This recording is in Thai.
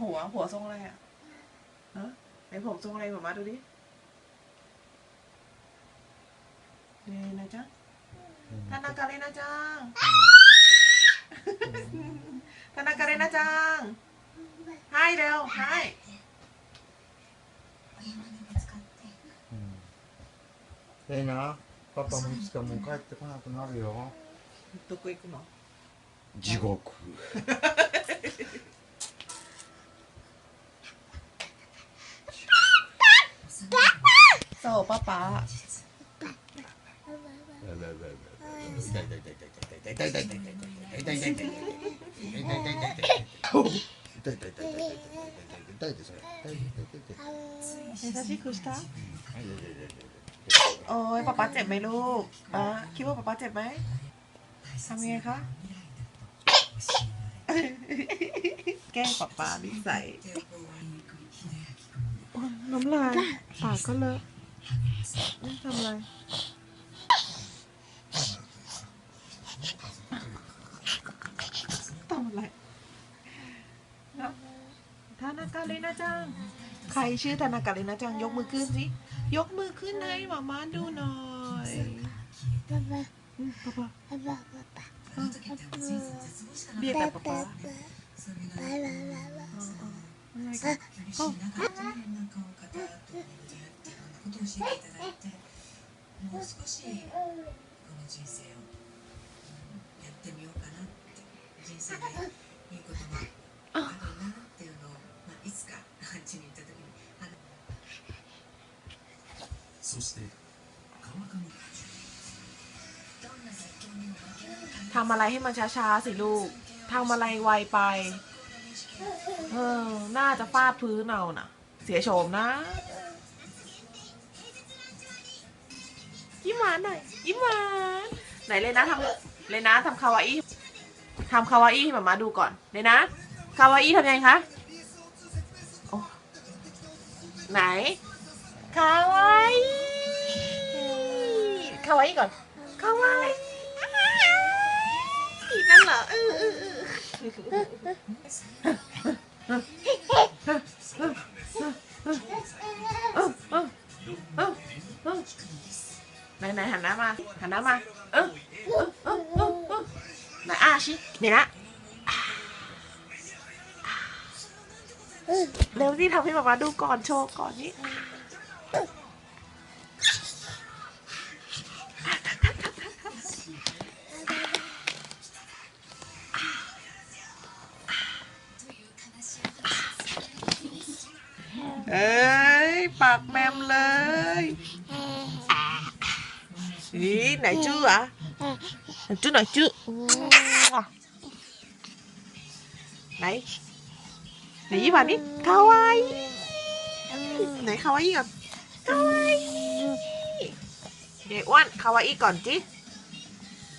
หัวหัวทรงอะไรอ่ะฮะไหผมทรงอะไรมมาดูดิเนะจ๊ะ田中玲奈ちゃん田中玲奈ちゃんはいだよはいレイなパパもいつかもう帰ってこなくなるよどこ行くの地獄 โอป้าป้าซาชิคุสตาโอ้ยป้าป้าเจ็บไหมลูกป้าคิดว่าป้าป้าเจ็บไหมทำยังไงคะแก้ป้าป้านิสัยน้ำลายปากก็เลอะ ทำอะไรทำอะไรนะทานากาเลนะจัง ใครชื่อธนากาเลนะจัง ยกมือขึ้นสิ ยกมือขึ้นให้หมามาดูหน่อยอืมป๊าป๊าเรียกแต่ป๊าป๊าอ๋ออ๋ออะไรกัน っていろんなことを教えていただいてもう少しこの人生をうんやってみようかなって人生でいいこともあるなっていうのを、まあ、いつかあっちに行った時にあるそして川上どんな絶叫にも負けない ทำอะไรให้มันช้าๆสิลูก ทำอะไรไวไป เออ น่าจะฟาดพื้นเอาน่ะ เสียโฉมนะ ยิ้มหวานหน่อย ยิ้มหวาน ไหนเลยนะทำเลยนะทำคาวาอี้ทำคาวาอี้ให้หมามาดูก่อน เลยนะ คาวาอี้ทำยังไงคะไหน คาวาอี้คาวาอี้ก่อน คาวาอี้นั่นเหรอเออเออเออ ไหนหนหันหน้ามาหันหน้ามาเออเออเออเออเออไหนอาชินี่นะเร็วที่ทำให้ป๊าป๊าดูก่อนโชว์ก่อนนี่เอ้ย ปากแมมเลย อีไหนจื้ออะไหนจื้อไหนจื้อไหนไหนยี่ห้อนี้คาวาอิไหนคาวาอิก่อนคาวาอิเดี๋ยวอ้วนคาวาอิก่อนจิ